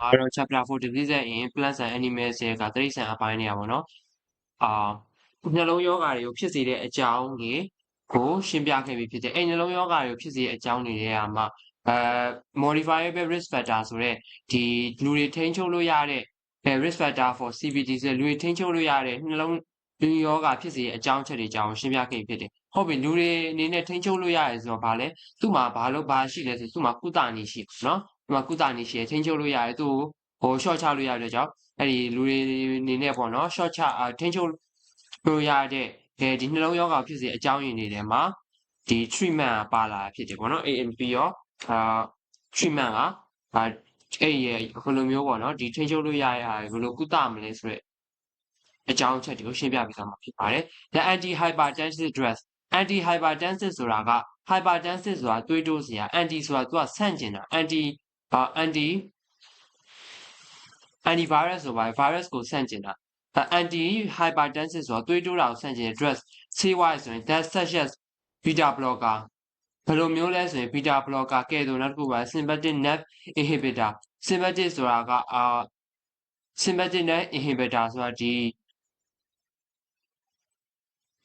မှာတော့ chapter 4 diseases in plants and animals ရဲ့ကတိရစ္ဆာန်အပိုင်းနေရပါတော့အာနှလုံးယောဂါတွေကိုဖြစ်စေတဲ့အကြောင်းတွေကိုရှင်းပြခဲ့ပြီးဖြစ်တယ်အဲ့နှလုံးယောဂါတွေကိုဖြစ်စေတဲ့အကြောင်းတွေထဲမှာအဲ modifiable risk factor ဆိုတဲ့ဒီလူတွေထိန်းချုပ်လို့ရတဲ့ risk factor for CVD ဆိုလူတွေထိန်းချုပ်လို့ရတဲ့နှလုံးလူယောဂါဖြစ်စေတဲ့အကြောင်းချက်တွေအကြောင်းရှင်းပြခဲ့ဖြစ်တယ်ဟုတ်ပြီလူတွေအနေနဲ့ထိန်းချုပ်လို့ရတယ်ဆိုတော့ဗာလဲသူ့မှာဘာလို့ဘာရှိလဲဆိုသူ့မှာကုသနေရှိနော် ဒီမှာကုသနေရှိရထိန်းချုပ်လို့ရတယ်သူ့ကိုဟို short ချလို့ရတဲ့ကြောင့်အဲ့ဒီလူတွေအနေနဲ့ပေါ့နော် short ချထိန်းချုပ်လို့ရတဲ့ဒီနှလုံးယောဂါဖြစ်စေအကြောင်းရင်းတွေထဲမှာဒီ treatment ပါလာဖြစ်တယ်ပေါ့နော် AMP ရောအာ treatment ကအာအဲ့ရဘယ်လိုမျိုးပေါ့နော်ဒီထိန်းချုပ်လို့ရရဘယ်လိုကုသမလဲဆိုတော့အကြောင်းအချက်တွေကိုရှင်းပြပေးသွားမှာဖြစ်ပါတယ်။ The anti hypertensive drug anti hypertensive ဆိုတာက hypertensive ဆိုတာသွေးတိုးစရာ anti ဆိုတာသူကဆန့်ကျင်တာ anti anti antivirus ဆိုပါ virus ကိုဆန့်ကျင်တာ anti hypertensive ဆိုတာသွေးတိုးတာကိုဆန့်ကျင်တဲ့ drug ဆေးဝါးဆိုရင် that such as beta blocker ဘယ်လိုမျိုးလဲဆိုရင် beta blocker ကဲ့သို့နောက်တစ်ခုပါ sympathetic nerve inhibitor sympathetic ဆိုတာကအာ sympathetic nerve inhibitor ဆိုတာဒီ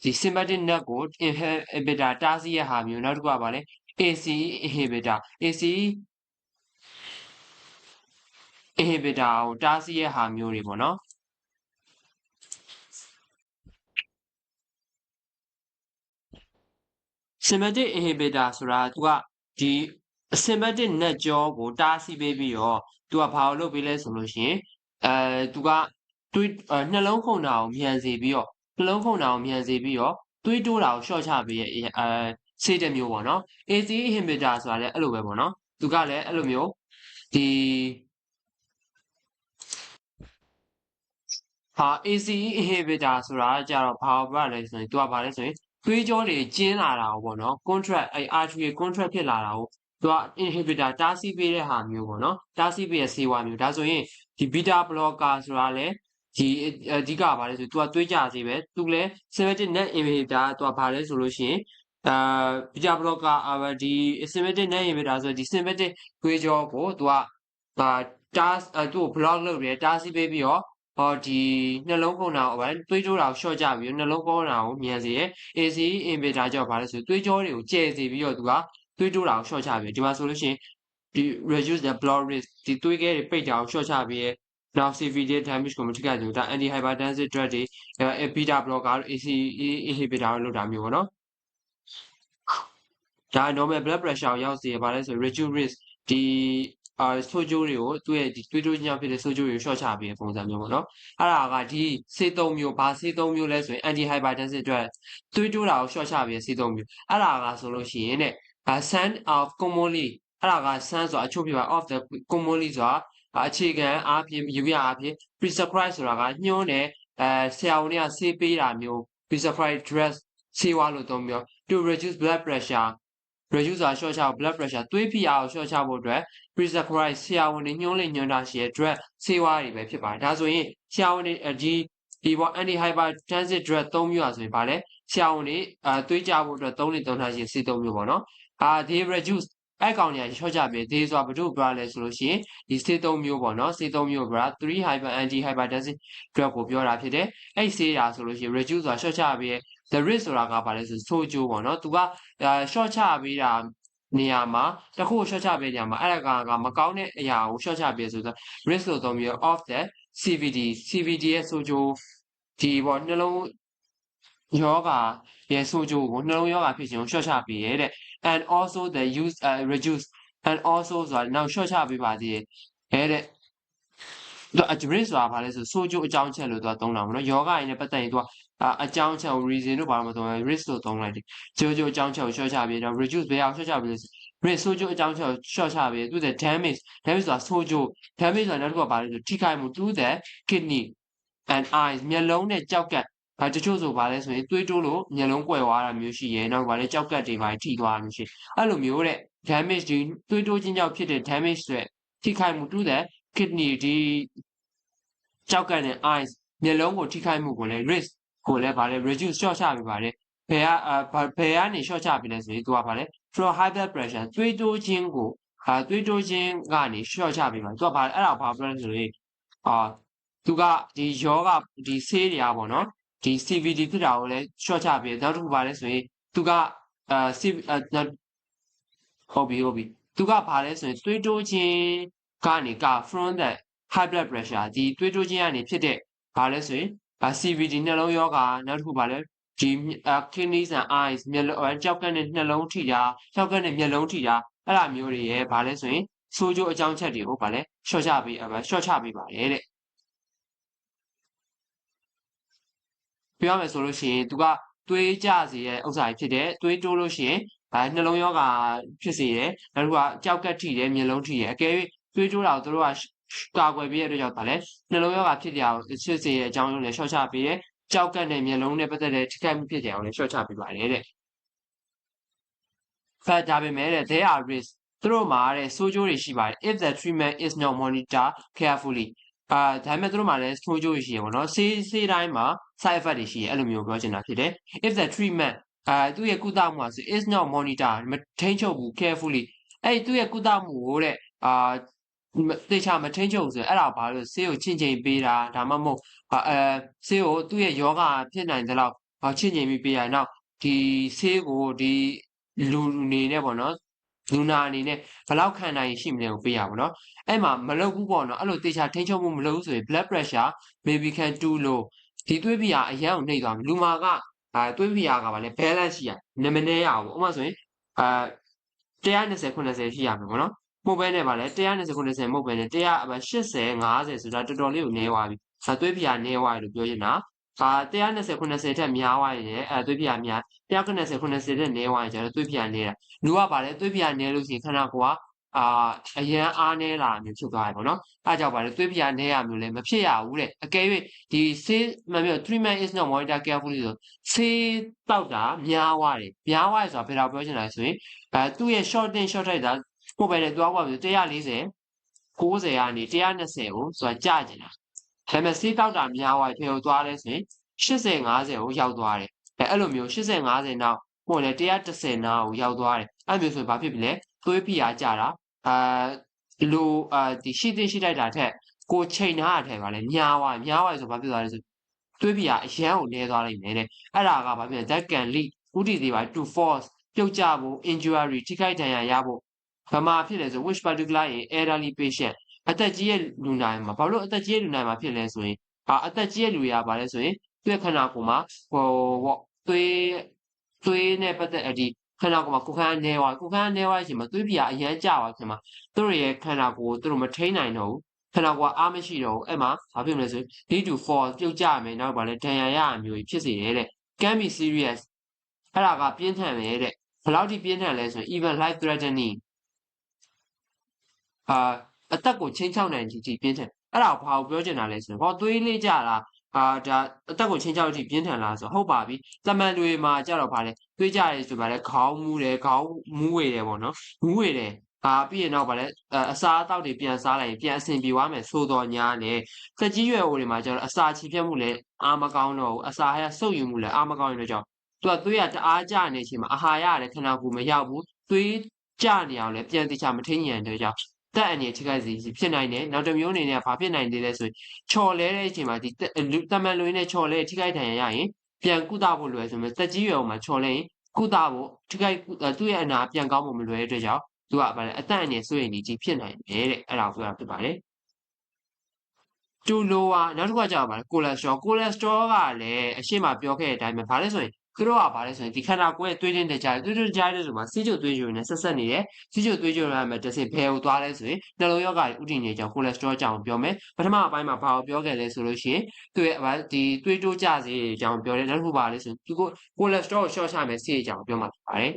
ဒီ sympathetic nerve ကို inhibitor တားဆီးရဟာမျိုးနောက်တစ်ခုကပါလဲ ACE inhibitor ACE inhibitor ကိုတားဆီးရဟာမျိုးတွေပေါ့နော် sympathetic inhibitor ဆိုတာသူကဒီ sympathetic net ကြောကိုတားဆီးပေးပြီးတော့သူကဘာလို့လုပ်ပေးလဲဆိုလို့ရှိရင်အဲသူကတွေးနှလုံးခုန်တာကိုမြန်စေပြီးတော့နှလုံးခုန်တာကိုမြန်စေပြီးတော့သွေးတိုးတာကိုရှော့ချပေးရဲ့အဲဆေးတစ်မျိုးပေါ့နော် ACE inhibitor ဆိုတာလည်းအဲ့လိုပဲပေါ့နော်သူကလည်းအဲ့လိုမျိုးဒီ ဟာ ACE inhibitor ဆိုတာကြတော့ဘာပါလဲဆိုရင်သူကဘာလဲဆိုရင်သွေးကြောတွေကျင်းလာတာပေါ့နော် contract အဲ artery contract ဖြစ်လာတာကိုသူက inhibitor တားဆီးပေးတဲ့ဟာမျိုးပေါ့နော်တားဆီးပေးတဲ့ဆေးဝါးမျိုးဒါဆိုရင်ဒီ beta blocker ဆိုတာလည်းဒီအဓိကဘာလဲဆိုသူကသွေးကြစေပဲသူလည်း selective net inhibitor သူကဘာလဲဆိုလို့ရှိရင်အာ beta blocker အာဒီ sympathetic net inhibitor ဆိုဒီ sympathetic သွေးကြောကိုသူကအာတားသူ့ကို block လုပ်တယ်တားဆီးပေးပြီးတော့ ဟောဒီနှလုံးခုန်တာကိုပဲသွေးကြိုးတာကိုရှော့ကြပြီးနှလုံးခုန်တာကိုမြန်စေရဲ့ ACE inhibitor ကြောင့်ဘာလဲဆိုသွေးကြောတွေကိုကျဲစေပြီးတော့သူကသွေးတိုးတာကိုရှော့ချပြီးဒီမှာဆိုလို့ရှိရင်ဒီ reduce the blood risk ဒီသွေးခဲတွေပိတ်တာကိုရှော့ချပြီးရဲ့နောက် CVD damage ကိုမထိခိုက်ဘူးဒါ anti hypertensive drug တွေ beta blocker ACE inhibitor ကိုလုပ်တာမျိုးပေါ့နော်ဒါ normal blood pressure ကိုရောက်စေရပါလဲဆို reduce risk ဒီ အာဆိုးကျိုးတွေကိုသူ့ရဲ့ဒီတွေးတိုးခြင်းကြောင့်ဖြစ်တဲ့ဆိုးကျိုးတွေကိုရှော့ချပေးတဲ့ပုံစံမျိုးပေါ့နော်အဲ့ဒါကဒီဆေးသုံးမျိုးဘာဆေးသုံးမျိုးလဲဆိုရင် anti hypertensive အတွက်တွေးတိုးတာကိုရှော့ချပေးတဲ့ဆေးသုံးမျိုးအဲ့ဒါကဆိုလို့ရှိရင်တဲ့ sun of commonly အဲ့ဒါက sun ဆိုတာအချို့ပြပါ of the commonly ဆိုတာအခြေခံအားဖြင့်ယူရအားဖြင့် prescribe ဆိုတာကညှိုးတယ်အဲဆရာဝန်တွေကဆေးပေးတာမျိုး prescribe drug ဆေးဝါးလို့သုံးမျိုး to reduce blood pressure reduce ဆိုတာ short ချဖို့ blood pressure သွေးဖိအားကို short ချဖို့အတွက် prescribe ဆရာဝန်တွေညှိုးလိညွှန်းတာရှိတဲ့ drug ဆေးဝါးတွေပဲဖြစ်ပါတယ်ဒါဆိုရင်ဆရာဝန်တွေဒီဒီပေါ့ anti hypertensive drug သုံးမျိုးอ่ะဆိုရင်ဗာလဲဆရာဝန်တွေအဲသွေးကြဖို့အတွက်သုံးနေသုံးထားရှိဆေးသုံးမျိုးပေါ့နော်အာ they reduce အဲ့ကောင်ညာရှော့ချပေး they ဆိုတာဘယ်သူပြောလဲဆိုလို့ရှိရင်ဒီဆေးသုံးမျိုးပေါ့နော်ဆေးသုံးမျိုးက3 hyper anti hypertensive drug ကိုပြောတာဖြစ်တယ်အဲ့ဆေးတာဆိုလို့ရှိရင် reduce ဆိုတာရှော့ချပေး the risk ဆိုတာကဘာလဲဆိုဆိုးကျိုးပေါ့နော်သူကရှော့ချပေးတာနေရာမှာတခု short ချပေးနေရာမှာအဲ့ဒါကမကောင်းတဲ့အရာကို short ချပေးဆိုတော့ risk လို့သုံးပြီး of the CVD CVD ရဲ့ဆိုကြိုဒီပေါ့နှလုံးယောဂရဲ့ဆိုကြိုကိုနှလုံးယောဂဖြစ်ခြင်းကို short ချပေးရဲတဲ့ and also the use uh, reduce and also ဆိုတာနောက် short ချပေးပါသေးတယ်အဲ့တဲ့သူအ risk ဆိုတာဘာလဲဆိုဆိုကြိုအကြောင်းချက်လို့သူကသုံးတာပေါ့နော်ယောဂရင်းနဲ့ပတ်သက်ရင်သူကအကြောင်းချက်ကို reason လို့ဘာမှမသုံးဘူး risk လို့သုံးလိုက်တယ်ဆိုကြိုအကြောင်းချက်ကို short ချပေးတော့ reduce ဘယ်အောင် short ချပေးလဲ risk ဆိုကြိုအကြောင်းချက်ကို short ချပေးသူတဲ့ damage damage ဆိုတာဆိုကြို damage ဆိုတာနောက်တစ်ခုကဘာလဲဆိုထိခိုက်မှု to the kidney and eyes မျက်လုံးနဲ့ကြောက်ကပ် အဲတချို့ဆိုပါလဲဆိုရင်သွေးတိုးလို့မျက်လုံးကွယ်သွားတာမျိုးရှိရဲနောက်ပါလဲကြောက်ကပ်တွေပါထိသွားတာမျိုးရှိအဲ့လိုမျိုးတဲ့ damage ဒီသွေးတိုးခြင်းကြောင့်ဖြစ်တဲ့ damage တွေထိခိုက်မှု to the kidney ဒီကြောက်ကပ်တဲ့ eyes မျက်လုံးကိုထိခိုက်မှုကိုလည်း risk ကိုလည်းဗာလဲ reduce short ချပေးပါတယ်ဘယ်ကဘယ်ကနေ short ချပေးလဲဆိုရင်သူကဗာလဲ from high blood pressure သွေးတိုးခြင်းကိုအာသွေးတိုးခြင်းကနေရှော့ချပေးမှာသူကဘာအဲ့ဒါဘာပြောလဲဆိုရင်အာသူကဒီယောဂဒီဆေးတွေကပေါ့နော် ဒီ CVD ဖြစ်တာကိုလည်းရှော့ချပေးနောက်တစ်ခုဘာလဲဆိုရင်သူကအာ C ဟုတ်ပြီဟုတ်ပြီသူကဘာလဲဆိုရင်သွေးတိုးခြင်းကနေက from the high blood pressure ဒီသွေးတိုးခြင်းကနေဖြစ်တဲ့ဘာလဲဆိုရင် CVD နှလုံးယောဂနောက်တစ်ခုဘာလဲဒီ kidneys and eyes မျက်လုံးကြောက်ကက်နဲ့နှလုံးထိတာကြောက်ကက်နဲ့မျက်လုံးထိတာအဲ့လိုမျိုးတွေရဲ့ဘာလဲဆိုရင်ဆိုးကျိုးအကြောင်းချက်တွေကိုဘာလဲရှော့ချပေးအရှော့ချပေးပါတယ်တဲ့ ပြောရမယ်ဆိုလို့ရှိရင်သူကသွေးကြစေတဲ့ဥစ္စာကြီးဖြစ်တယ်သွေးတိုးလို့ရှိရင်အဲနှလုံးယောဂါဖြစ်စေတယ်နောက်တစ်ခုကကြောက်ကက်ထိတယ်မျက်လုံးထိတယ်အကယ်၍သွေးတိုးတာကိုသူတို့ကကာကွယ်ပေးရတဲ့အတွက်ကြောင့်ဗာလဲနှလုံးယောဂါဖြစ်တဲ့အဖြစ်စေတဲ့အကြောင်းမျိုးလည်းရှော့ချပေးတယ်ကြောက်ကက်နဲ့မျက်လုံးနဲ့ပတ်သက်တဲ့ထိခိုက်မှုဖြစ်တဲ့အကြောင်းလည်းရှော့ချပေးပါတယ်တဲ့ဖတ်ဒါပေမဲ့တဲ့ there are risks သူတို့မှာတဲ့ဆိုးကျိုးတွေရှိပါတယ် if the treatment is not monitored carefully အာဒါပေမဲ့သူတို့မှာလည်းဆိုးကျိုးတွေရှိရပါတော့ဆေးဆေးတိုင်းမှာ side effect တွေရှိရအဲ့လိုမျိုးပြောချင်တာဖြစ်တယ် if the treatment အာသူ့ရဲ့ကုသမှုอ่ะဆို is not monitor မထိန်းချုပ်ဘူး carefully အဲ့သူ့ရဲ့ကုသမှုကိုတဲ့အာတေချာမထိန်းချုပ်ဆိုရင်အဲ့ဒါဘာလို့ဆေးကိုချင့်ချိန်ပေးတာဒါမှမဟုတ်အဲဆေးကိုသူ့ရဲ့ယောဂဖြစ်နိုင်တဲ့လောက်ချင့်ချိန်ပြီးပေးရနောက်ဒီဆေးကိုဒီလူနေနဲ့ပေါ့နော် လူနာအနေနဲ့ဘယ်လောက်ခံနိုင်ရှိမလဲကိုပေးရပါတော့အဲ့မှာမလုပ်ဘူးပေါ့နော်အဲ့လိုတေချာထိန်းချုပ်မှုမလုပ်ဘူးဆိုရင် blood pressure maybe can too low ဒီသွေးပြာအရန်ကိုနှိပ်သွားပြီလူမာကအဲသွေးပြာကပါလေ balance ရှိရနမနေရအောင်ဥပမာဆိုရင်အဲ120 90ရှိရမယ်ပေါ့နော်မဟုတ်ဘဲနဲ့ပါလေ120 90မဟုတ်ဘဲနဲ့180 50ဆိုတာတော်တော်လေးကိုနည်းသွားပြီအဲသွေးပြာနည်းသွားတယ်လို့ပြောရင်တော့ ဒါ120 90ထက်များသွားရင်အဲသွေးပြာများ190 90ထက်နည်းသွားရင်ကျတော့သွေးပြာနေတာလူကပါလေသွေးပြာနည်းလို့ရှိရင်ခန္ဓာကိုယ်ကအာအရန်အားနေလာမျိုးဖြစ်သွားတယ်ပေါ့နော်အဲကြောင့်ပါလေသွေးပြာနေရမျိုးလည်းမဖြစ်ရဘူးတဲ့အကယ်၍ဒီဆေးမှန်ပြော treatment is not monitor carefully ဆိုဆေးတောက်တာများသွားတယ်များသွားတယ်ဆိုတာဘယ်တော့ပြောချင်တာဆိုရင်အဲသူ့ရဲ့ short in short ထိုက်တာကိုယ်ပဲလေသွားပါပြီ140 90ကနေ120ကိုဆိုတာကြာကျင်တာ ဒါပေမဲ့ဆေးတောက်တာများသွားပြီဖေကိုသွားလဲဆိုရင်80 50ကိုရောက်သွားတယ်အဲအဲ့လိုမျိုး80 50နောက်ပို့လေ110နာကိုရောက်သွားတယ်အဲ့မျိုးဆိုရင်ဘာဖြစ်ပြီလဲသွေးဖိအားကြတာအာလိုအာဒီရှိသိရှိလိုက်တာထက်ကိုချိန်ထားတာထက်ပါလေညားသွားညားသွားဆိုဘာဖြစ်သွားလဲဆိုတွေးပြအရန်ကိုနေသွားလိမ့်မယ်တဲ့အဲ့ဒါကဘာဖြစ်လဲ that can lead ဥတီသေးပါ to force ပြုတ်ကြဖို့ injury ထိခိုက်ဒဏ်ရာရဖို့ဘာမှဖြစ်လဲဆို which particular in elderly patient အသက်ကြီးရဲ့လူနာမှာဘာလို့အသက်ကြီးရဲ့လူနာမှာဖြစ်လဲဆိုရင်အာအသက်ကြီးရဲ့လူရပါလဲဆိုရင်သူ့ရဲ့ခန္ဓာကိုယ်မှာဟိုပေါ့သွေးသွေးနဲ့ပတ်သက်အဒီခန္ဓာကိုယ်မှာကိုယ်ခန္ဓာနေသွားကိုယ်ခန္ဓာနေသွားခြင်းမှာသွေးပြာအရန်ကြသွားခြင်းမှာသူတို့ရဲ့ခန္ဓာကိုယ်သူတို့မထိန်းနိုင်တော့ဘူးခန္ဓာကိုယ်အားမရှိတော့ဘူးအဲ့မှာဘာဖြစ်မလဲဆို need to fall ပြုတ်ကြမယ်နောက်ပါလဲဒဏ်ရာရအမျိုးကြီးဖြစ်စေတယ်တဲ့ can be serious အဲ့ဒါကပြင်းထန်တယ်တဲ့ဘယ်လောက်ထိပြင်းထန်လဲဆိုရင် even life threatening အာ အသက်ကိုချင်းချောက်နိုင်ခြင်းပြင်းထန်အဲ့ဒါကိုဘာကိုပြောချင်တာလဲဆိုရင်ဟောသွေးလေးကြတာအာဒါအသက်ကိုချင်းချောက်ထိပြင်းထန်လားဆိုဟုတ်ပါပြီတမန်တွေမှာကြတော့ဗာလဲတွေးကြရဲဆိုဗာလဲခေါင်းမူးတယ်ခေါင်းမူးဝေတယ်ပေါ့နော်မူးဝေတယ်အာပြီးရင်တော့ဗာလဲအစာအသောက်တွေပြန်စားလိုက်ရင်ပြန်အဆင်ပြေသွားမယ်ဆိုတော့ညာနဲ့သက်ကြီးရွယ်အိုတွေမှာကျတော့အစာချီဖြတ်မှုလည်းအားမကောင်းတော့ဘူးအစာရဆုပ်ယူမှုလည်းအားမကောင်းတဲ့ကြောင့်သူကသွေးရတအားကြနေချိန်မှာအာဟာရလည်းခဏကူမရောက်ဘူးသွေးကြနေအောင်လည်းပြန်တိချမထိန်ရန်တဲ့ကြောင့် တက်အနေထိခိုက်စီဖြစ်နိုင်တယ်နောက်တစ်မျိုးအနေနဲ့ဘာဖြစ်နိုင်သေးလဲဆိုရင်ချော်လဲတဲ့အချိန်မှာဒီတမန်လွင်နဲ့ချော်လဲထိခိုက်ဒဏ်ရာရရင်ပြန်ကုသဖို့လွယ်ဆိုမှတက်ကြီးရွယ်မှာချော်လဲရင်ကုသဖို့ထိခိုက်သူ့ရဲ့အနာပြန်ကောင်းဖို့မလွယ်တဲ့အတွက်ကြောင့်သူကဗါလဲအတန့်အနေဆိုရင်ဒီကြီးဖြစ်နိုင်တယ်တဲ့အဲ့ဒါကိုပြောတာဖြစ်ပါတယ်တူလိုဝါနောက်တစ်ခုကကြောက်ပါလေကိုလက်စတရောကိုလက်စတရောကလည်းအရှိမပြောခဲ့တဲ့အတိုင်းပဲဘာလဲဆိုရင် သူတို့ကဘာလဲဆိုရင်ဒီခန္ဓာကိုယ်ရဲ့သွေးတင်းတကြားသွေးတင်းတကြားတဲ့ဆိုမှာစီးကျုပ်သွေးကြိုနဲ့ဆက်ဆက်နေတယ်စီးကျုပ်သွေးကြိုရမယ်တစ်စင်ဖယ်ကိုသွားလဲဆိုရင်နှလုံးရောဂါဥတည်နေကြောင်းကိုလက်စတရောကြောင်းပြောမယ်ပထမအပိုင်းမှာဘာကိုပြောခဲ့လဲဆိုလို့ရှိရင်သူ့ရဲ့ဒီသွေးတိုးကြစေကြောင်းပြောတယ်နောက်တစ်ခုပါလဲဆိုရင်သူကိုကိုလက်စတရောကိုရှော့ချမယ်စီးကြောင်းပြောမှာဖြစ်ပါတယ်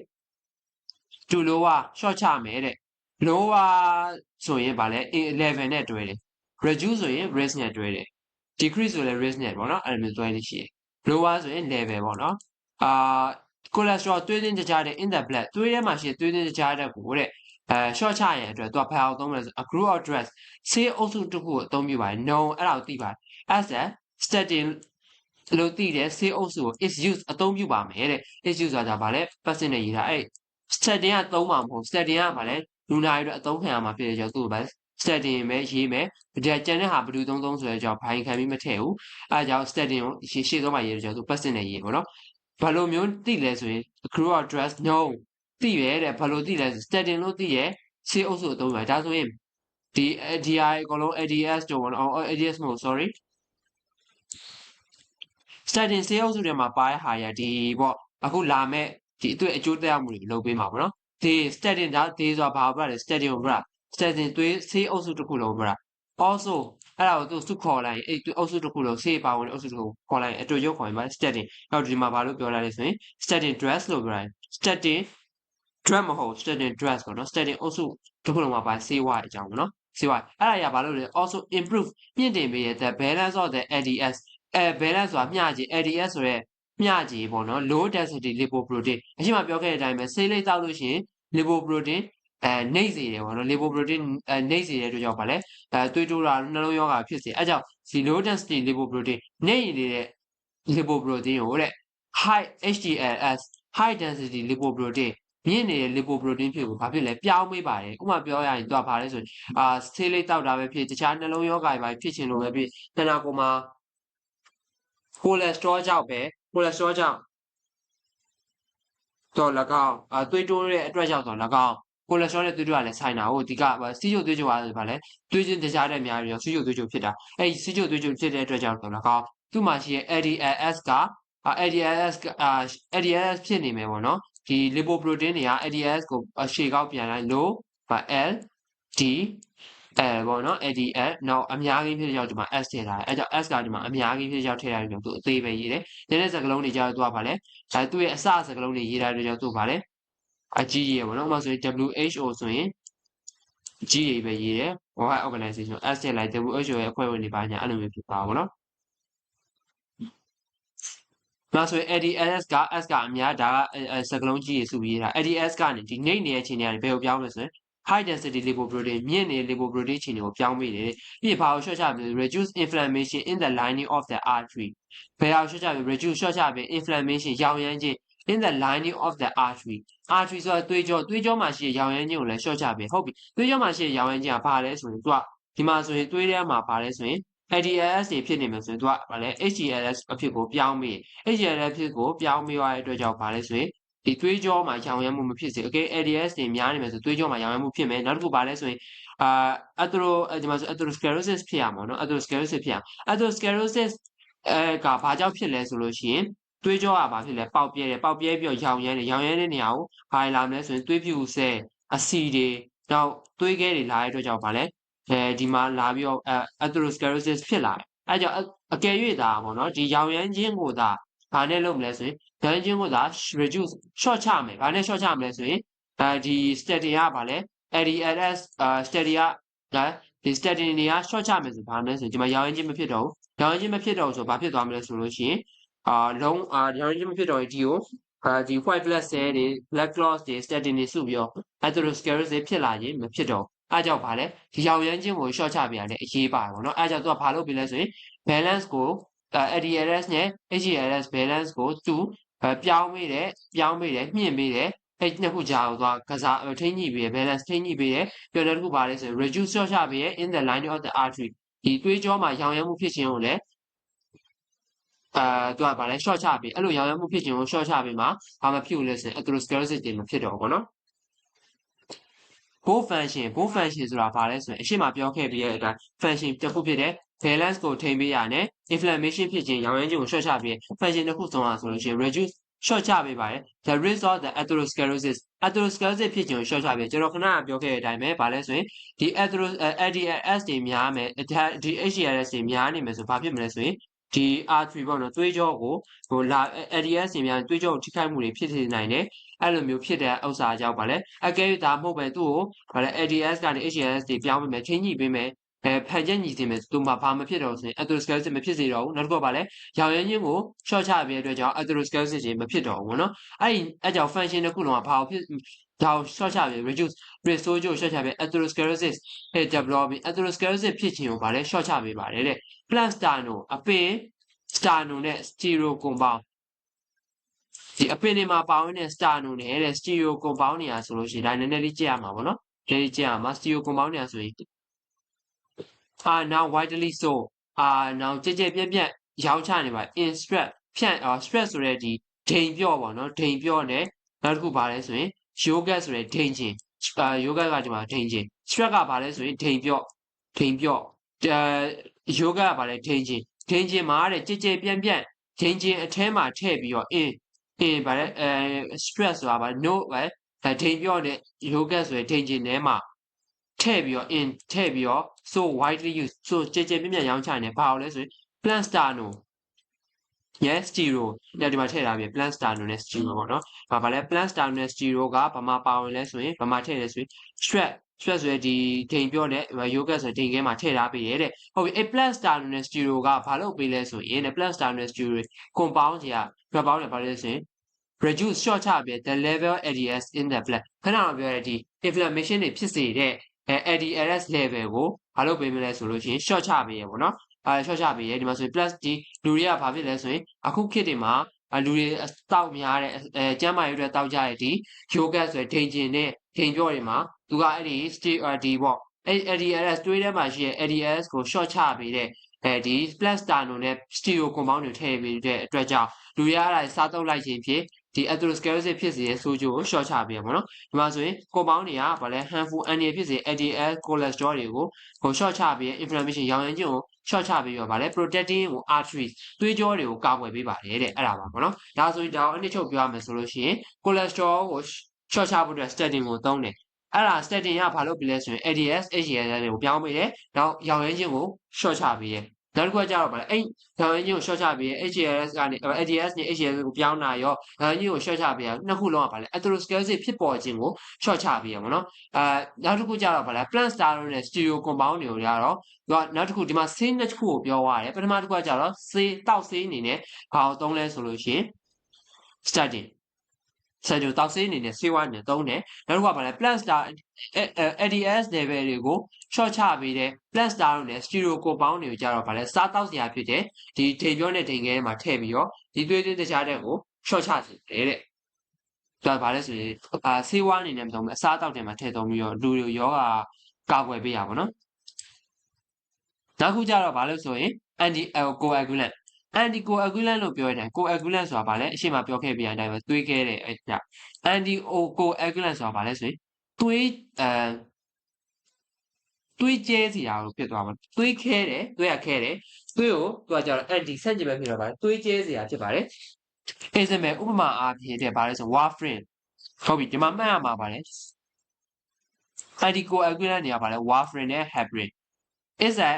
တူလိုကရှော့ချမယ်တဲ့လိုဝဆိုရင်ဗာလဲ A11 နဲ့တွဲတယ် reduce ဆိုရင် risk နဲ့တွဲတယ် decrease ဆိုလည်း risk နဲ့ပေါ့နော်အဲ့လိုမျိုးတွဲနေရှိတယ် lower ဆိုရင် level ပေါ့နော် အာ cholesterol သွေးသွင်းတကြားတဲ့ in the blood သွေးထဲမှာရှိတဲ့သွေးသွင်းတကြားတဲ့ကိုတဲ့အဲ short ချရတဲ့အတွက်သူကဖယ်အောင်သုံးမယ်ဆို a group of drugs ဆေးအုပ်စုတစ်ခုကိုအသုံးပြုပါတယ် no အဲ့ဒါကိုသိပါတယ် as a statin လို့သိတဲ့ဆေးအုပ်စုကို is used အသုံးပြုပါမယ်တဲ့ is used ဆိုတာဗာလဲ person နဲ့ရေးတာအဲ့ statin ကသုံးမှာမဟုတ် statin ကဗာလဲလူနာတွေအတွက်အသုံးခံရမှာဖြစ်တဲ့ကြောင့်သူ့ကိုဗာ statin ပဲရေးမယ်ဒါကျန်တဲ့ဟာဘယ်သူသုံးသုံးဆိုတဲ့ကြောင့်ဘိုင်ခံပြီးမထည့်ဘူးအဲဒါကြောင့် statin ကိုရှေ့ရှေ့ဆုံးမှာရေးတဲ့ကြောင့်သူ person နဲ့ရေးပေါ့နော် ဘာလို့မျိုးသိလဲဆိုရင် group of drugs no သိရဲတဲ့ဘာလို့သိလဲဆို statin လို့သိရဲဆေးအုပ်စုအသုံးပါဒါဆိုရင်ဒီ ADI အကုန်လုံး ADS တို့ပေါ့နော် ADS မဟုတ် sorry statin ဆေးအုပ်စုထဲမှာပါတဲ့ဟာရဒီပေါ့အခုလာမဲ့ဒီအတွေ့အကျိုးသက်ရောက်မှုတွေလုပ်ပေးမှာပေါ့နော်ဒီ statin ဒါဒီဆိုတာဘာပြောလဲ statin ကိုပြော statin သွေးဆေးအုပ်စုတစ်ခုလုံးပြော also အဲ့ဒါကိုသူစုခေါ်လိုက်ရင်အဲ့အုပ်စုတစ်ခုလုံးဆေးပါဝင်တဲ့အုပ်စုတစ်ခုခေါ်လိုက်ရင်အတွေ့ရုပ်ခေါ်ရင်ပါ statin နောက်ဒီမှာဘာလို့ပြောလိုက်လဲဆိုရင် statin drugs လို့ပြောတယ် statin drug မဟုတ် statin drugs ပေါ့နော် statin အုပ်စုတစ်ခုလုံးမှာပါဆေးဝါးအကြောင်းပေါ့နော်ဆေးဝါးအဲ့ဒါရဘာလို့လဲ also improve မြင့်တင်ပေးရတဲ့ balance of the LDS အဲ balance ဆိုတာမျှခြေ LDS ဆိုရဲမျှခြေပေါ့နော် low density lipoprotein အရှိမပြောခဲ့တဲ့အတိုင်းပဲဆေးလိပ်တောက်လို့ရှိရင် lipoprotein အဲနှိပ်စေတယ်ပေါ့နော် lipoprotein အဲနှိပ်စေတဲ့အတွက်ကြောင့်ဗာလဲအဲသွေးတိုးတာနှလုံးရောဂါဖြစ်စေအဲကြောင့်ဒီ low density lipoprotein နှိပ်နေတဲ့ lipoprotein ကိုတဲ့ high HDLS high density lipoprotein မြင့်နေတဲ့ lipoprotein ဖြစ်ကိုဘာဖြစ်လဲပြောင်းပေးပါတယ်ဥပမာပြောရရင်သူကဘာလဲဆိုရင်အာဆေးလိပ်တောက်တာပဲဖြစ်တခြားနှလုံးရောဂါတွေဖြစ်ချင်လို့ပဲဖြစ်တဏှာကိုမှာကိုလက်စထရောကြောင့်ပဲကိုလက်စထရောကြောင့်တော့၎င်းအသွေးတိုးတဲ့အတွက်ကြောင့်တော့၎င်း ကိုလက်စထရောနဲ့သွေးတိုးကလည်းဆိုင်တာဟုတ်ဒီကစီးချိုသွေးချိုကလည်းဗာလဲသွေးချင်းတရားတဲ့များပြီးတော့စီးချိုသွေးချိုဖြစ်တာအဲ့စီးချိုသွေးချိုဖြစ်တဲ့အတွက်ကြောင့်တော့၎င်းသူ့မှာရှိရဲ့ LDLS က LDLS LDLS ဖြစ်နေမယ်ပေါ့နော်ဒီ lipoprotein တွေက LDLS ကိုရှေ့ကောက်ပြန်လိုက် low L D L ပေါ့နော် LDL နောက်အများကြီးဖြစ်တဲ့ကြောင့်ဒီမှာ S ထည့်ထားတယ်အဲကြောင့် S ကဒီမှာအများကြီးဖြစ်တဲ့ကြောင့်ထည့်ထားပြီးတော့သူအသေးပဲရေးတယ်။တဲ့စကလုံးတွေကြောင့်သူကဗာလဲအဲသူ့ရဲ့အစစကလုံးတွေရေးထားတဲ့ကြောင့်သူဗာလဲ အကြီးကြီးရပေါ့နော်ဥပမာဆိုရင် WHO ဆိုရင်ကြီးတွေပဲရေးတယ်။ World Organization S ထည့်လိုက် WHO ရဲ့အဖွဲ့ဝင်တွေပါညာအဲ့လိုမျိုးဖြစ်ပါဘောနော်ဒါဆိုရင် ADS က S ကအများဒါကစကလုံးကြီးရေစုရေးတာ ADS ကနေဒီနှိမ့်နေတဲ့ခြေနေကနေဘယ်ကိုပြောင်းလဲဆိုရင် high density lipoprotein မြင့်နေတဲ့ lipoprotein ခြေနေကိုပြောင်းမိတယ်ပြီးဘာကိုရှော့ချပြီး reduce inflammation in the lining of the artery ဘယ်အောင်ရှော့ချပြီး reduce ရှော့ချပြီး inflammation ရောင်ရမ်းခြင်း in the lining of the artery artery ဆိုတာသွေးကြောသွေးကြောမှာရှိတဲ့ရောင်ရမ်းခြင်းကိုလည်းရှော့ချပေးဟုတ်ပြီသွေးကြောမှာရှိတဲ့ရောင်ရမ်းခြင်းကဘာလဲဆိုရင်သူကဒီမှာဆိုရင်သွေးထဲမှာဘာလဲဆိုရင် ADLS တွေဖြစ်နေမှာဆိုရင်သူကဘာလဲ HDLS အဖြစ်ကိုပြောင်းပြီး HDLS အဖြစ်ကိုပြောင်းပြီးရတဲ့အတွက်ကြောင့်ဘာလဲဆိုရင်ဒီသွေးကြောမှာရောင်ရမ်းမှုမဖြစ်စေ။ Okay ADS တွေများနေမှာဆိုသွေးကြောမှာရောင်ရမ်းမှုဖြစ်မယ်။နောက်တစ်ခုဘာလဲဆိုရင်အာအက်ထရိုဒီမှာဆို atherosclerosis ဖြစ်ရမှာနော် atherosclerosis ဖြစ်ရ atherosclerosis အဲကဘာကြောင့်ဖြစ်လဲဆိုလို့ရှိရင် သွေးကြောကဘာဖြစ်လဲပေါက်ပြဲတယ်ပေါက်ပြဲပြီးတော့ရောင်ရမ်းတယ်ရောင်ရမ်းတဲ့နေရာကိုဘာလာမလဲဆိုရင်သွေးဖြူဆဲအဆီတွေနောက်သွေးခဲတွေလာတဲ့အတွက်ကြောင့်ဗာလဲအဲဒီမှာလာပြီးတော့ atherosclerosis ဖြစ်လာတယ်အဲကြောင့်အကယ်၍သာပေါ့နော်ဒီရောင်ရမ်းခြင်းကိုသာဘာနဲ့လုပ်မလဲဆိုရင်ရောင်ရမ်းခြင်းကိုသာ reduce short ချမယ်ဘာနဲ့ short ချမလဲဆိုရင်အဲဒီ statin ကဘာလဲ LDLS အာ statin ကဒါဒီ statin တွေက short ချမယ်ဆိုဘာလဲဆိုဒီမှာရောင်ရမ်းခြင်းမဖြစ်တော့ဘူးရောင်ရမ်းခြင်းမဖြစ်တော့ဆိုဘာဖြစ်သွားမလဲဆိုလို့ရှိရင် အာလုံးအာရောင်ရမ်းခြင်းမဖြစ်တော့ရင်ဒီကိုအာဒီ white blood cell တွေ blood clots တွေ statin တွေစုပြီးတော့ atherosclerosis ဖြစ်လာရင်မဖြစ်တော့အဲကြောင့်ဗာလဲဒီရောင်ရမ်းခြင်းကို short ချပြရတယ်အရေးပါတယ်ပေါ့နော်အဲကြောင့်သူကဘာလုပ်ပြီလဲဆိုရင် balance ကို ADLS နဲ့ HGLS balance ကိုသူပြောင်းမိတယ်ပြောင်းမိတယ်မြင့်မိတယ်အဲ့နှစ်ခုကြာတော့ကစားထိန်းညှိပေးရ balance ထိန်းညှိပေးရပြောတဲ့တစ်ခုပါလဲဆိုရင် reduce short ချပေးရ in the line of the artery ဒီသွေးကြောမှာရောင်ရမ်းမှုဖြစ်ခြင်းကိုလည်း အာသူကဗာလဲ short ချပေးအဲ့လိုရောင်ရမ်းမှုဖြစ်ခြင်းကို short ချပေးမှာဘာမှဖြစ်လို့လဲဆိုရင် atherosclerosis တွေမဖြစ်တော့ဘူးပေါ့နော် both function both function ဆိုတာဘာလဲဆိုရင်အရှိမပြောခဲ့ပြီးတဲ့အတိုင်း function တစ်ခုဖြစ်တဲ့ balance ကိုထိန်းပေးရနဲ့ inflammation ဖြစ်ခြင်းရောင်ရမ်းခြင်းကို short ချပေး function တစ်ခုဆုံးအောင်ဆိုလို့ရှိရင် reduce short ချပေးပါတယ် the risk of the atherosclerosis atherosclerosis ဖြစ်ခြင်းကို short ချပေးကျွန်တော်ခဏပြောခဲ့တဲ့အတိုင်းပဲဘာလဲဆိုရင်ဒီ athero ADLS တွေများမယ်ဒီ HGLS တွေများနေမယ်ဆိုဘာဖြစ်မလဲဆိုရင် ဒီ artery ပေါ့နော်သွေးကြောကိုဟိုလာ ADS တွေများသွေးကြောကိုထိခိုက်မှုတွေဖြစ်စေနိုင်တယ်အဲ့လိုမျိုးဖြစ်တဲ့ဥစ္စာကြောင့်ဗာလဲအကဲ၍ဒါမဟုတ်ပဲသူ့ကိုဗာလဲ ADS ကနေ HGLS တွေပြောင်းပေးမယ်ချင်းညှိပေးမယ်အဲဖန်ချက်ညီစင်မယ်သူမှဘာမဖြစ်တော့ဆိုရင် atherosclerosis မဖြစ်စေတော့ဘူးနောက်တစ်ခုကဗာလဲရောင်ရမ်းခြင်းကို short ချပြတဲ့အတွက်ကြောင့် atherosclerosis တွေမဖြစ်တော့ဘူးเนาะအဲ့ဒီအကြောင်း function တစ်ခုလုံးကဘာဖြစ်ဒါကို short ချပြ reduce restore ကို short ချပြ atherosclerosis ဟဲ့ developing atherosclerosis ဖြစ်ခြင်းကိုဗာလဲ short ချပေးပါတယ်တဲ့ plus stano အပင် stano နဲ့ stereo compound ဒီအပင်တွေမှာပါဝင်တဲ့ stano နဲ့တဲ့ stereo compound နေရာဆိုလို့ရှိရင်ဒါနည်းနည်းလေးကြည့်ရမှာပေါ့နော်ဒီကြည့်ရမှာ steel compound ညာဆိုရင်အာ now widely so အာ now ကြကြပြက်ပြက်ရောင်းချနေပါ in stress ဖြန့်အာ stress ဆိုတဲ့ဒီဒိန်ပြော့ပေါ့နော်ဒိန်ပြော့နဲ့နောက်တစ်ခုပါလဲဆိုရင် yogurt ဆိုတဲ့ဒိန်ချင်းအာ yogurt ကဒီမှာဒိန်ချင်း stress ကပါလဲဆိုရင်ဒိန်ပြော့ဒိန်ပြော့ အဲ yogurt ကပါလဲဒိန်ချင်းဒိန်ချင်းမှာတဲ့ကြကြပြက်ပြက်ဒိန်ချင်းအထဲမှာထည့်ပြီးတော့ in အင်းဗါလဲအဲ stress ဆိုတာဗါ no ဗါဒိန်ပြော့တဲ့ yogurt ဆိုတဲ့ဒိန်ချင်းထဲမှာထည့်ပြီးတော့ in ထည့်ပြီးတော့ so widely used so ကြကြပြက်ပြက်ရောင်းချနေဘာလို့လဲဆိုရင် plant stano yes stero ညဒီမှာထည့်ထားပြီ plant stano နဲ့ stero ပေါ့နော်။ဘာဗါလဲ plant stano နဲ့ stero ကဘာမှပါဝင်လဲဆိုရင်ဘာမှထည့်လဲဆိုရင် stress stress ဆိုတဲ့ဒီဒိန်ပြော့တဲ့ yogurt ဆိုတဲ့ဒိန်ခဲမှာထည့်ထားပေးရတဲ့။ဟုတ်ပြီအဲ plant stano နဲ့ stero ကဘာလို့ပေးလဲဆိုရင် plant stano နဲ့ stero compound ကြီးက compound နဲ့ဘာလဲဆိုရင် reduce short ချပြ the level ADS in the blood ခဏတော့ပြောရတဲ့ဒီ inflammation တွေဖြစ်စေတဲ့အဲ ADS level ကိုဘာလို့ပေးမလဲဆိုလို့ရှိရင် short ချပေးရပေါ့နော်အဲ short ချပေးရဒီမှာဆိုရင် plus ဒီလူတွေကဘာဖြစ်လဲဆိုရင်အခုခေတ်တွေမှာလူတွေတောက်များတဲ့အဲကျန်းမာရေးအတွက်တောက်ကြတဲ့ဒီ yogurt ဆိုတဲ့ဒိန်ကျင်နဲ့ ဒိန်ပြော့တွေမှာသူကအဲ့ဒီ stay ဒီပေါ့အဲ့ ADS တွေးထဲမှာရှိတဲ့ ADS ကို short ချပေးတဲ့အဲဒီ plus stano နဲ့ stereo compound တွေထည့်ပေးတဲ့အတွက်ကြောင့်လူရအားစားသုံးလိုက်ခြင်းဖြင့်ဒီ atherosclerosis ဖြစ်စေတဲ့ဆိုးကျိုးကို short ချပေးရပါတော့။ဒီမှာဆိုရင် compound တွေကဗာလဲ harmful anti ဖြစ်စေ LDL cholesterol တွေကိုကို short ချပေး inflammation ရောင်ရမ်းခြင်းကို short ချပေးရောဗာလဲ protecting ကို arteries သွေးကြောတွေကိုကာကွယ်ပေးပါတယ်တဲ့အဲ့ဒါပါပေါ့နော်။ဒါဆိုရင်ဒါကိုအနည်းချုပ်ပြောရမယ်ဆိုလို့ရှိရင် cholesterol ကို short ချဖို့အတွက် statin ကိုသုံးတယ်။အဲ့ဒါ statin ကဘာလို့ပြလဲဆိုရင် ADS HDL တွေကိုပြောင်းပေးတယ်။နောက်ရောင်ရမ်းခြင်းကို short ချပေးတယ်နောက်တစ်ခုကကြတော့ဗါလဲအဲ့ရောင်ရင်းကြီးကို short ချပေး HAS ကနေ ADS နဲ့ HAS ကိုပြောင်းတာရောရောင်ရင်းကြီးကို short ချပေးရနှစ်ခုလုံးကဗါလဲ atherosclerosis ဖြစ်ပေါ်ခြင်းကို short ချပေးရမှာနော်အဲနောက်တစ်ခုကြတော့ဗါလဲ plant starone နဲ့ stereo compound တွေကိုကြတော့သူကနောက်တစ်ခုဒီမှာဆေးနှစ်ခုကိုပြောသွားတယ်ပထမတစ်ခုကကြတော့ဆေးတောက်ဆေးအနေနဲ့ဘာကိုသုံးလဲဆိုလို့ရှိရင် statin ဆယ်ဂျိုတောက်ဆေးအနေနဲ့ဆေးဝါးအနေနဲ့သုံးတယ်နောက်တစ်ခုကဗါလဲ plant star ADS level တွေကို short ချပေးတဲ့ plant star နဲ့ stereo compound တွေကိုကြတော့ဗါလဲစားတောက်စရာဖြစ်တဲ့ဒီဒိန်ပြောနဲ့ဒိန်ခဲမှာထည့်ပြီးတော့ဒီသွေးသွေးတခြားတဲ့ကို short ချစေတယ်တဲ့ဒါဗါလဲဆိုရင်အာဆေးဝါးအနေနဲ့မသုံးဘူးအစားတောက်တယ်မှာထည့်သုံးပြီးတော့လူတွေယောဂကာကွယ်ပေးရပါတော့နောက်ခုကြတော့ဗါလို့ဆိုရင် anti coagulant anti coagulant လို့ပြောရတဲ့ coagulant ဆိုတာဗာလဲအရှိမပြောခဲ့ပြရတဲ့အတိုင်းပဲသွေးခဲတဲ့အဲ့ဒါ anti coagulant ဆိုတာဗာလဲဆိုရင်သွေးအဲသွေးကျဲစီတာလို့ဖြစ်သွားမှာသွေးခဲတယ်သွေးကခဲတယ်သွေးကိုသူကကြတော့ anti ဆန့်ကျင်ဘက်ဖြစ်တော့ဗာသွေးကျဲစီတာဖြစ်ပါတယ် example ဥပမာအားဖြင့်တဲ့ဗာလဲဆို warfarin ဟုတ်ပြီဒီမှာမှတ်ရမှာဗာလဲ anti coagulant တွေကဗာလဲ warfarin နဲ့ heparin is a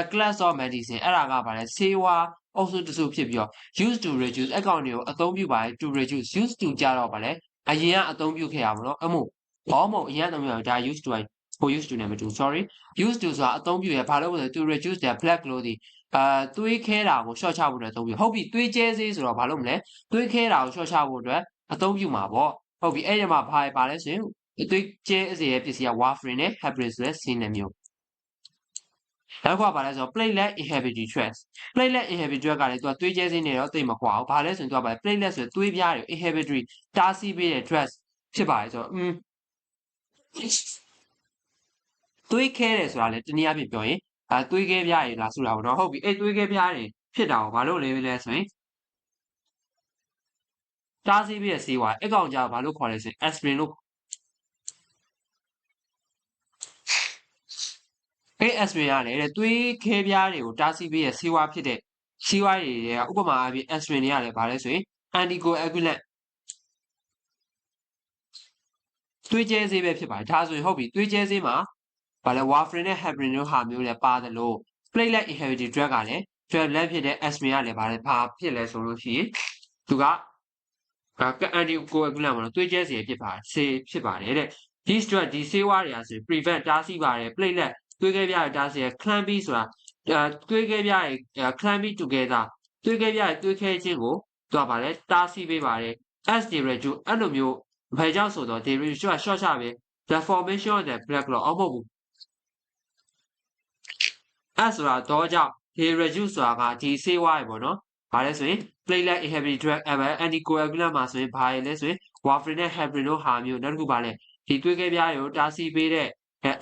a class of medicine အဲ့ဒါကဗာလဲဆေးဝါးအုပ်စုတစုဖြစ်ပြီးတော့ used to reduce အကောင်တွေကိုအသုံးပြုပါတယ် to reduce used to ကြတော့ဗာလဲအရင်ကအသုံးပြုခဲ့ရပါတော့အမို့ဘောမို့အရင်ကအသုံးပြုရဒါ used to ကို used to နဲ့မတူ sorry used to ဆိုတာအသုံးပြုရဘာလို့လဲ to reduce their blood clothing အာသွေးခဲတာကိုရှော့ချဖို့အတွက်အသုံးပြုဟုတ်ပြီသွေးကျဲစေးဆိုတော့ဘာလို့မလဲသွေးခဲတာကိုရှော့ချဖို့အတွက်အသုံးပြုမှာပေါ့ဟုတ်ပြီအဲ့ဒီမှာဘာပါလဲဆိုရင်သွေးကျဲစေတဲ့ပစ္စည်းက warfarin နဲ့ heparin ဆိုတဲ့ဆေးနှမျိုး နောက်ကပါလဲဆိုတော့ platelet inhibitory drugs platelet inhibitory drug ကလည်းသူကသွေးကျဲစင်းနေတော့တိတ်မကွာဘူး။ဘာလဲဆိုရင်သူကပါလဲ platelet ဆိုသွေးပြားတွေ inhibitory တားဆီးပေးတဲ့ drugs ဖြစ်ပါတယ်ဆိုတော့อืมသွေးခဲတယ်ဆိုတာလေတနည်းအားဖြင့်ပြောရင်အဲသွေးခဲပြားတွေလားဆိုတာပေါ့နော်ဟုတ်ပြီအဲ့သွေးခဲပြားတွေဖြစ်တာကိုဘာလို့လဲလဲဆိုရင်တားဆီးပေးတဲ့ဆေးဝါးအကောင်ကြဘာလို့ခေါ်လဲဆိုရင် aspirin လို့ အဲ့ aspirin ကလည်းသွေးခဲပြားတွေကိုတားဆီးပေးတဲ့ဆေးဝါးဖြစ်တဲ့ဆေးဝါးတွေကဥပမာအပြင် aspirin တွေကလည်းဘာလဲဆိုရင် anticoagulant သွေးကျဲဆေးပဲဖြစ်ပါတယ်ဒါဆိုရင်ဟုတ်ပြီသွေးကျဲဆေးမှာဘာလဲ warfarin နဲ့ heparin တို့ဟာမျိုးလည်းပါတယ်လို့ platelet inhibitor drug ကလည်း drug လက်ဖြစ်တဲ့ aspirin ကလည်းဘာလဲဘာဖြစ်လဲဆိုလို့ရှိရင်သူက anticoagulant ပေါ့နော်သွေးကျဲဆေးဖြစ်ပါတယ်ဆေးဖြစ်ပါတယ်တဲ့ these drug ဒီဆေးဝါးတွေကဆို prevent တားဆီးပါတယ် platelet သွေးခဲပြားတားဆီးရ clumpy ဆိုတာသွေးခဲပြားတွေ clumpy together သွေးခဲပြားတွေသွေးခဲခြင်းကိုသူကဗာလဲတားဆီးပေးပါတယ် as they reduce အဲ့လိုမျိုးဘယ်ကြောင့်ဆိုတော့ they reduce က short ချပဲ the formation of the black clot အောက်မဟုတ်ဘူးအဲ့ဆိုတာတော့ကြောင့် they reduce ဆိုတာကဒီဆေးဝါးတွေပေါ့နော်ဘာလဲဆိုရင် platelet inhibitor drug anticoagulant မှာဆိုရင်ဘာလဲဆိုရင် warfarin နဲ့ heparin တို့ဟာမျိုးနောက်တစ်ခုပါလဲဒီသွေးခဲပြားတွေကိုတားဆီးပေးတဲ့အဲ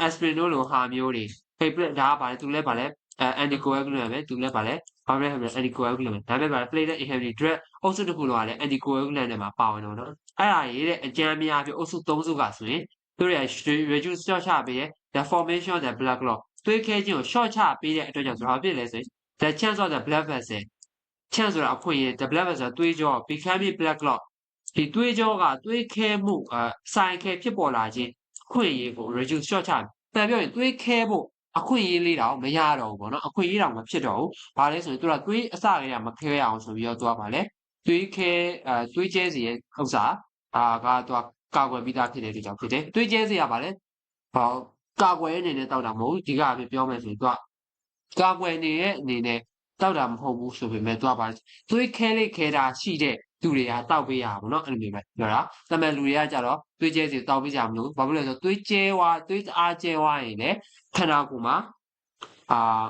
aspirin တို့လိုဟာမျိုးတွေဖိတ်ဒါကဘာလဲသူလည်းဘာလဲအဲ anticoagulant ပဲသူလည်းဘာလဲဘာလဲဟဲ့ anticoagulant ဒါပေမဲ့ဗာ platelet inhibitor drug အုပ်စုတစ်ခုလုံးကလည်း anticoagulant နဲ့မှာပါဝင်တော့နော်အဲ့ဒါရေးတဲ့အကြမ်းများပြအုပ်စု3စုကဆိုရင်သူတို့ရ reduce ရှော့ချပေးရဲ့ the formation of the blood clot သွေးခဲခြင်းကိုရှော့ချပေးတဲ့အတွက်ကြောင့်ဆိုတော့ဖြစ်လဲဆိုရင် the chance of the blood vessel chance ဆိုတာအခွင့်အရေး the blood vessel သွေးကြော becoming blood clot ဒီသွေးကြောကသွေးခဲမှုအဆိုင်ခဲဖြစ်ပေါ်လာခြင်းအ ခွင့်အရေးကို reduce ရှော့ချပြန်ပြောရင်သွေးခဲဖို့အခွင့်အရေးလေးတော့မရတော့ဘူးပေါ့နော်အခွင့်အရေးတော့မဖြစ်တော့ဘူး။ဘာလဲဆိုရင်သူကသွေးအစကတည်းကမခဲရအောင်ဆိုပြီးတော့သူကပါလေသွေးခဲအဲသွေးကျဲစီရဲ့ဥစ္စာအာကသူကကာကွယ်ပြီးသားဖြစ်တဲ့ဒီကြောင့်ဖြစ်တယ်။သွေးကျဲစီကပါလေဟောကာကွယ်အနေနဲ့တောက်တာမဟုတ်ဘူးဒီကအဖြစ်ပြောမယ်ဆိုရင်သူကကာကွယ်နေတဲ့အနေနဲ့တောက်တာမဟုတ်ဘူးဆိုပေမဲ့သူကပါသွေးခဲလေးခဲတာရှိတဲ့ သူတွေကတောက်ပေးရပါတော့အဲ့လိုမျိုးပဲပြောတာ။တမန်လူတွေကကြတော့သွေးကျဲစီတောက်ပေးကြမလို့ဘာဖြစ်လဲဆိုတော့သွေးကျဲဝါသွေးအားကျဲဝါရင်လည်းခန္ဓာကိုယ်မှာအာ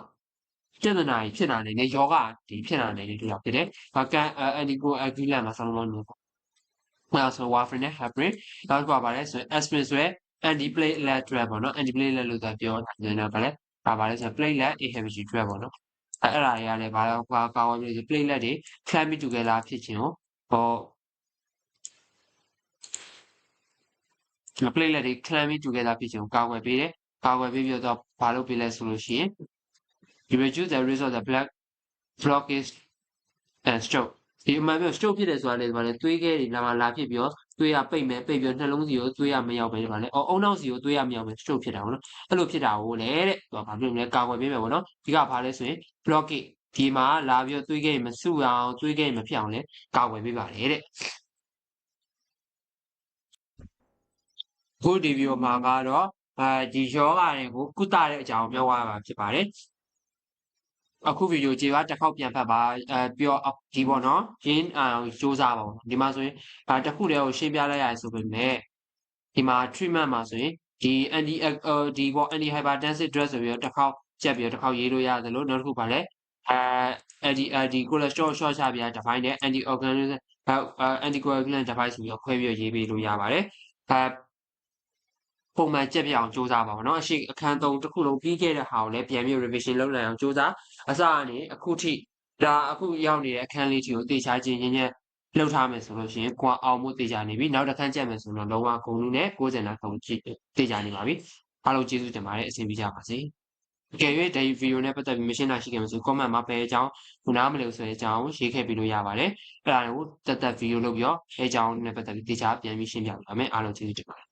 ပြဿနာကြီးဖြစ်လာနိုင်တယ်ယောဂဒီဖြစ်လာနိုင်တယ်ဒီလောက်ဖြစ်တယ်။ဘာကန်အန်ဒီကိုအဂူလန်မှာဆောင်းလုံးလို့ပေါ့။အဲဆို warfarin နဲ့ heparin နောက်ကပါလဲဆိုရင် aspirin ဆိုရဲ anti platelet drug ပေါ့နော် anti platelet လို့သာပြောနေတယ်ဗာလဲဒါဗာလဲဆို platelet inhibitor drug ပေါ့နော်အဲအဲ့ဒါတွေကလည်းဗာလဲကွာကောင်းပြီး platelet တွေ clammy together ဖြစ်ခြင်းကို ဟော platelet တွေ clammy together ဖြစ်ခြင်းကိုကာကွယ်ပေးတယ်ကာကွယ်ပေးပြီးတော့ဘာလုပ်ပေးလဲဆိုလို့ရှိရင် you reduce the risk of the blood blockage and stroke ဒီအမှန်ပြော stroke ဖြစ်တယ်ဆိုတာလေဒီမှာလေသွေးခဲတွေလာမလာဖြစ်ပြီးတော့သွေးရပိတ်မယ်ပိတ်ပြီးနှလုံးစီကိုသွေးရမရောက်ပဲဒီမှာလေအော်အုံနောက်စီကိုသွေးရမရောက်ပဲ stroke ဖြစ်တာပေါ့နော်အဲ့လိုဖြစ်တာကိုလေတဲ့သူကဘာဖြစ်လဲကာကွယ်ပေးမယ်ပေါ့နော်ဒီကဘာလဲဆိုရင် blockage ဒီမှာလာပြီးတော့သွေးခဲမစုအောင်သွေးခဲမဖြစ်အောင်လေကာကွယ်ပေးပါတယ်တဲ့ခုဒီဗီဒီယိုမှာကတော့အဲဒီယောဂတွေကိုကုသတဲ့အကြောင်းပြောရမှာဖြစ်ပါတယ်အခုဗီဒီယိုကြည့်ပါတစ်ခေါက်ပြန်ဖတ်ပါအဲပြောဒီပေါ့နော်ရင်းအောင်စူးစမ်းပါပေါ့ဒီမှာဆိုရင်အဲတစ်ခုတည်းကိုရှင်းပြလိုက်ရတယ်ဆိုပေမဲ့ဒီမှာ treatment မှာဆိုရင်ဒီ anti ဒီပေါ့ anti hypertensive drug ဆိုပြီးတော့တစ်ခေါက်ကြက်ပြီးတော့တစ်ခေါက်ရေးလို့ရတယ်လို့နောက်တစ်ခုပါလဲ အဲ anti anti cholesterol short ချပြ define တဲ့ anti organism anti coagulant device ဆိုပြီးတော့ခွဲပြီးရေးပေးလို့ရပါတယ်အဲပုံမှန်ကြက်ပြအောင်စူးစမ်းပါဘောနော်အရှိအခန်း3တစ်ခုလုံးပြီးခဲ့တဲ့ဟာကိုလည်းပြန်ပြီး revision လုပ်နိုင်အောင်စူးစမ်းအစကနေအခုထိဒါအခုရောက်နေတဲ့အခန်းလေးကြီးကိုတေချာချင်းချင်းချင်းလှုပ်ထားမယ်ဆိုလို့ရှိရင်ကွာအောင်မှုတေချာနေပြီနောက်တစ်ခန်းကြက်မယ်ဆိုတော့လုံးဝဂုံလူနဲ့60နာခုံကြည့်တေချာနေပါပြီအားလုံးကျေးဇူးတင်ပါတယ်အဆင်ပြေကြပါစေ အကယ်၍ဒီဗီဒီယိုနဲ့ပတ်သက်ပြီးမရှင်းတာရှိခဲ့မှာဆို comment မှာပဲအကြောင်းခုနားမလို့ဆိုတဲ့အကြောင်းရေးခဲ့ပြီးလို့ရပါတယ်အဲ့ဒါကိုတက်တက်ဗီဒီယိုလုပ်ပြီးတော့အဲအကြောင်းနဲ့ပတ်သက်ပြီးတေချာပြန်ပြီးရှင်းပြပါမယ်အားလုံးကျေးဇူးတင်ပါတယ်